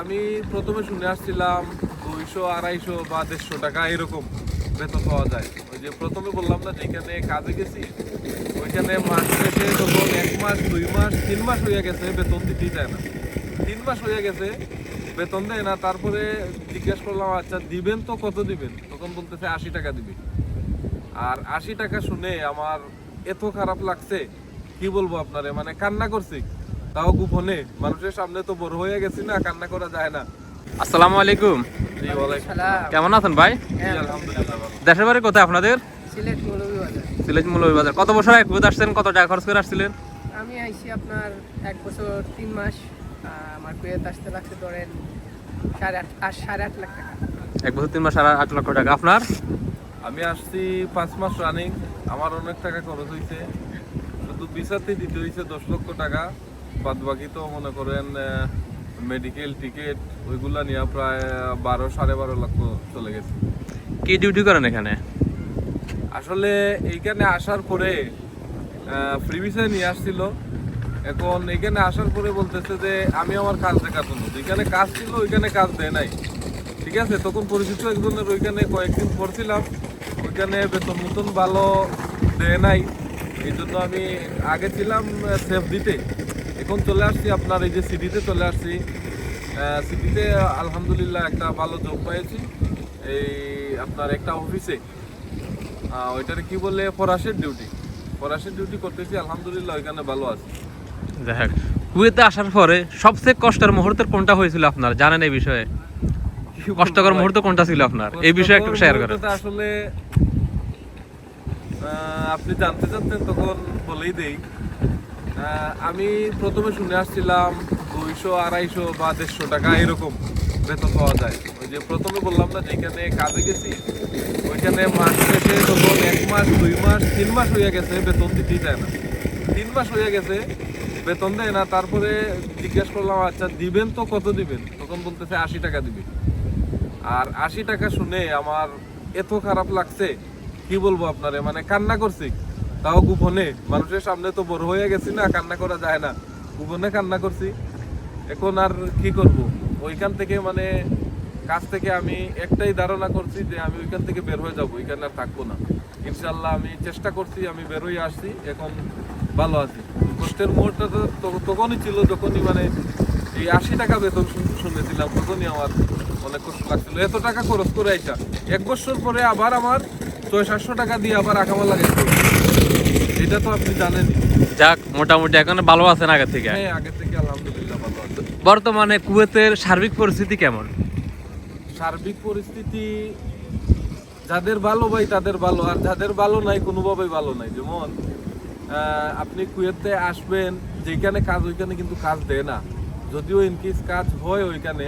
আমি প্রথমে শুনে আসছিলাম দুইশো, আড়াইশো বা দেড়শো টাকা এরকম বেতন পাওয়া যায়। ওই যে প্রথমে বললাম না, যেখানে কাজে গেছি, ওইখানে মাস শেষে তখন এক মাস, দুই মাস, তিন মাস হয়ে গেছে, বেতন দিতেই চায় না। তিন মাস হয়ে গেছে, বেতন দেয় না, তারপরে জিজ্ঞেস করলাম আচ্ছা দিবেন তো, কত দিবেন? তখন বলতেছে, আশি টাকা দিবে। আর আশি টাকা শুনে আমার এত খারাপ লাগছে, কি বলব আপনারে মানে কান্না করছি। তাও গোপনে? মানুষের সামনে তো বড় হয়ে গেছি না কান্না করা যায় না। আসসালামু আলাইকুম। কেমন আছেন ভাই? ভালো। দেশের বাড়ি কোথায় আপনাদের? সিলেট মৌলভীবাজার। কত বছর এক আসছেন? কত টাকা খরচ করে আসছিলেন? আমি আইছি আপনার এক বছর তিন মাস। আমার কুয়েত আসতে লাগছে ধরেন সাড়ে আট সাড়ে আট লাখ টাকা। এক বছর তিন মাস সাড়ে আট লক্ষ টাকা। আপনার? আমি আসছি পাঁচ মাস রানিং আমার অনেক টাকা খরচ হয়েছে শুধু বিচারতে দিতে হয়েছে দশ লক্ষ টাকা। বাদ বাকি তো মনে করেন মেডিকেল টিকিট ওইগুলা নিয়ে প্রায় বারো সাড়ে বারো লক্ষ চলে গেছে। কি ডিউটি করেন এখানে? আসলে এইখানে আসার পরে ফ্রি ভিসায় নিয়ে আসছিল। এখন এখানে আসার পরে বলতেছে যে আমি আমার কাজ দেখার জন্য। যেখানে কাজ ছিল ওইখানে কাজ দেয় নাই। ঠিক আছে তখন পরিচিত একজনের ওইখানে কয়েকদিন করছিলাম ওইখানে বেতন মতন ভালো দেয় নাই। এই জন্য আমি আগে ছিলাম সেফ দিতে। এখন চলে আসছি আপনার এই যে সিটিতে চলে আসছি। সিটিতে আলহামদুলিল্লাহ একটা ভালো জব পেয়েছি এই আপনার একটা অফিসে ওইটারে কি বলে ফরাসের ডিউটি ফরাসের ডিউটি করতেছি আলহামদুলিল্লাহ ওইখানে ভালো আছে। দেখ কুয়েতে আসার পরে সবচেয়ে কষ্টের মুহূর্তের কোনটা হয়েছিল আপনার? জানেন এই বিষয়ে? কষ্টকর মুহূর্ত কোনটা ছিল আপনার? এই বিষয়ে একটু শেয়ার করেন। আসলে আপনি জানতে চাচ্ছেন তখন বলেই দেই। আমি প্রথমে শুনে আসছিলাম দুইশো, আড়াইশো বা দেড়শো টাকা এরকম বেতন পাওয়া যায়। ওই যে প্রথমে বললাম না, যেখানে কাজে গেছি, ওইখানে মাস শেষে তখন এক মাস, দুই মাস, তিন মাস হয়ে গেছে, বেতন দিতেই যায় না। তিন মাস হয়ে গেছে, বেতন দেয় না, তারপরে জিজ্ঞেস করলাম আচ্ছা দিবেন তো, কত দিবেন? তখন বলতেছে, আশি টাকা দিবে। আর আশি টাকা শুনে আমার এত খারাপ লাগছে, কি বলব আপনারে মানে কান্না করছি। তাও গোপনে? মানুষের সামনে তো বড় হয়ে গেছি না, কান্না করা যায় না। গোপনে কান্না করছি। এখন আর কি করব? ওইখান থেকে মানে কাছ থেকে আমি একটাই ধারণা করছি যে আমি ওইখান থেকে বের হয়ে যাব, ওইখানে আর থাকব না। ইনশাল্লাহ আমি চেষ্টা করছি, আমি বের হয়ে আসছি, এখন ভালো আছি। কষ্টের মুহূর্তটা তো তখনই ছিল যখনই মানে এই আশি টাকা বেতন শুনেছিলাম, তখনই আমার অনেক কষ্ট লাগছিল। এত টাকা খরচ করে আইসা। এক বছর পরে আবার আমার ছয় সাতশো টাকা দিয়ে আবার আকামা লাগাইছে। এটা তো আপনি জানেন যাক মোটামুটি এখন ভালো আছেন আগে থেকে। হ্যাঁ আগে থেকে আলহামদুলিল্লাহ ভালো আছে। বর্তমানে কুয়েতের সার্বিক পরিস্থিতি কেমন? সার্বিক পরিস্থিতি যাদের ভালো ভাই তাদের ভালো। আর যাদের ভালো নাই কোনোভাবেই ভালো নাই। যেমন আপনি কুয়েতে আসবেন যেখানে কাজ ওইখানে কিন্তু কাজ দেয় না। যদিও ইনকেস কাজ হয় ওইখানে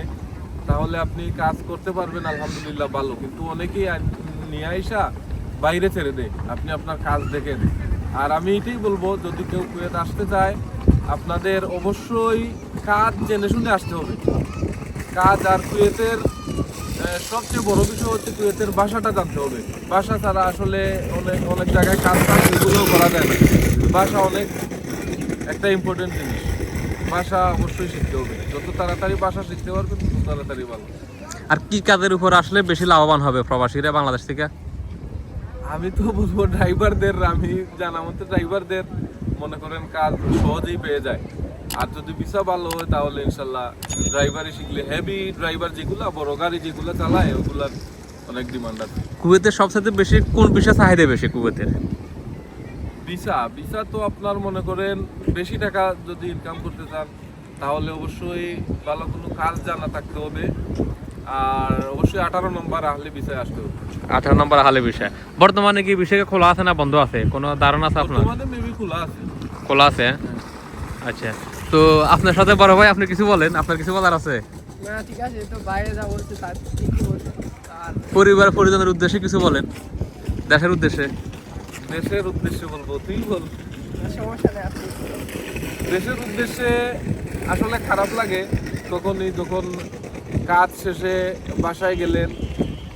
তাহলে আপনি কাজ করতে পারবেন আলহামদুলিল্লাহ ভালো। কিন্তু অনেকেই নিয়ে আইসা বাইরে ছেড়ে দেয় আপনি আপনার কাজ দেখেন আর আমি এটাই বলব, যদি কেউ কুয়েত আসতে চায়, আপনাদের অবশ্যই কাজ জেনে শুনে আসতে হবে। কাজ আর কুয়েতের সবচেয়ে বড় বিষয় হচ্ছে কুয়েতের ভাষাটা জানতে হবে। ভাষা ছাড়া আসলে অনেক অনেক জায়গায় কাজ এগুলোও করা যায় না। ভাষা অনেক একটা ইম্পর্টেন্ট জিনিস। ভাষা অবশ্যই শিখতে হবে। যত তাড়াতাড়ি ভাষা শিখতে পারবে তত তাড়াতাড়ি ভালো। আর কি কাজের উপর আসলে বেশি লাভবান হবে প্রবাসীরা বাংলাদেশ থেকে? আমি তো বলব ড্রাইভারদের আমি জানা মতো ড্রাইভারদের মনে করেন কাজ সহজেই পেয়ে যায়। আর যদি ভিসা ভালো হয় তাহলে ইনশাল্লাহ ড্রাইভারই শিখলে। হেভি ড্রাইভার যেগুলা বড় গাড়ি যেগুলো চালায় ওগুলার অনেক ডিমান্ড আছে। কুয়েতের সবচেয়ে বেশি কোন বিষয়ে চাহিদা বেশি কুয়েতের? ভিসা ভিসা তো আপনার মনে করেন বেশি টাকা যদি ইনকাম করতে চান তাহলে অবশ্যই ভালো কোনো কাজ জানা থাকতে হবে। আর অবশ্যই আঠারো নম্বর আহলে ভিসায় আসতে হবে আঠারো নম্বর হালে বিষয়। বর্তমানে কি বিষয়কে খোলা আছে না বন্ধ আছে? কোনো ধারণা আছে আপনার? মেবি খোলা আছে। খোলা আছে? আচ্ছা। তো আপনার সাথে বড় ভাই আপনি কিছু বলেন? আপনার কিছু বলার আছে? না ঠিক আছে তো বাইরে যা বলছে তার ঠিকই বলছে আর পরিবার পরিজনের উদ্দেশ্যে কিছু বলেন। দেশের উদ্দেশ্যে। দেশের উদ্দেশ্যে বলব তুই বল। সমস্যা নেই আপনি দেশের উদ্দেশ্যে আসলে খারাপ লাগে তখনই যখন কাজ শেষে বাসায় গেলেন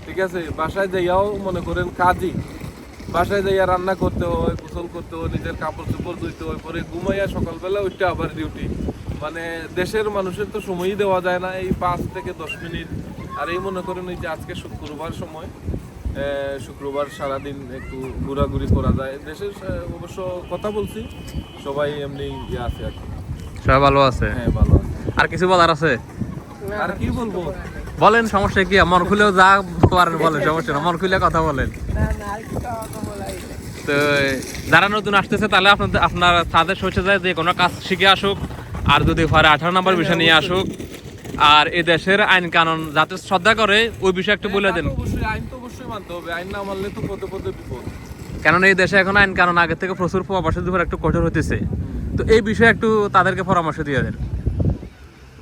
ঠিক আছে? বাসায় যাইয়াও মনে করেন কাজই। বাসায় যাইয়া রান্না করতে হয় গোসল করতে হয় নিজের কাপড় চোপড় ধুইতে হয় পরে ঘুমাইয়া সকালবেলা ওইটা আবার ডিউটি মানে দেশের মানুষের তো সময়ই দেওয়া যায় না এই পাঁচ থেকে দশ মিনিট। আর এই মনে করেন এই যে আজকে শুক্রবার সময় শুক্রবার সারাদিন একটু ঘোরাঘুরি করা যায়। দেশের অবশ্য কথা বলছি সবাই এমনি ইয়ে আছে আর কি। সবাই ভালো আছে? হ্যাঁ ভালো আছে। আর কিছু বলার আছে? আর কি বলব? বলেন সমস্যা কি? মন খুলেও যা পারেন বলেন সমস্যা না মন খুলে কথা বলেন। তো যারা নতুন আসতেছে তাহলে আপনাদের আপনার তাদের সোচে যায় যে কোনো কাজ শিখে আসুক আর যদি পারে আঠারো নম্বর বিষয় নিয়ে আসুক আর এই দেশের আইন কানুন যাতে শ্রদ্ধা করে ওই বিষয়ে একটু বলে হ্যাঁ, দেন। তা তো অবশ্যই আইন তো অবশ্যই মানতে হবে। আইন না মানলে তো পদে পদে বিপদ। কারণ এই দেশে এখন আইন কানুন আগে থেকে প্রচুর প্রবাসীদের উপর একটু কঠোর হতেছে তো এই বিষয়ে একটু তাদেরকে পরামর্শ দিয়ে দেন।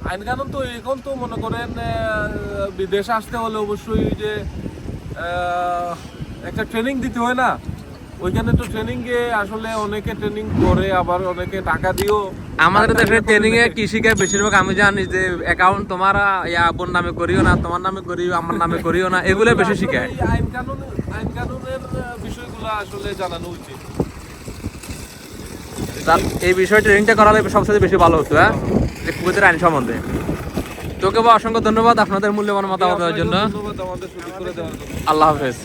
আইন কানুন তো এখন তো মনে করেন বিদেশে আসতে হলে অবশ্যই যে একটা ট্রেনিং দিতে হয় না। ওইখানে তো ট্রেনিং এ আসলে অনেকে ট্রেনিং করে আবার অনেকে টাকা দিও আমাদের দেশে ট্রেনিং এ। কি শিখায় বেশিরভাগ আমি জানি যে অ্যাকাউন্ট তোমার ইয়া বোন নামে করিও না তোমার নামে করিও আমার নামে করিও না এগুলো বেশি শিখায়। আইন কানুন আইন কানুনের বিষয়গুলো আসলে জানানো উচিত। এই বিষয়ে ট্রেনিংটা করালে সবচেয়ে বেশি ভালো হতো হ্যাঁ? যে কুয়েতের আইন সম্বন্ধে। তোকে বা অসংখ্য ধন্যবাদ আপনাদের মূল্যবান মতামত দেওয়ার জন্য। ধন্যবাদ আমাদের সুযোগ করে দেওয়ার জন্য। আল্লাহ হাফেজ।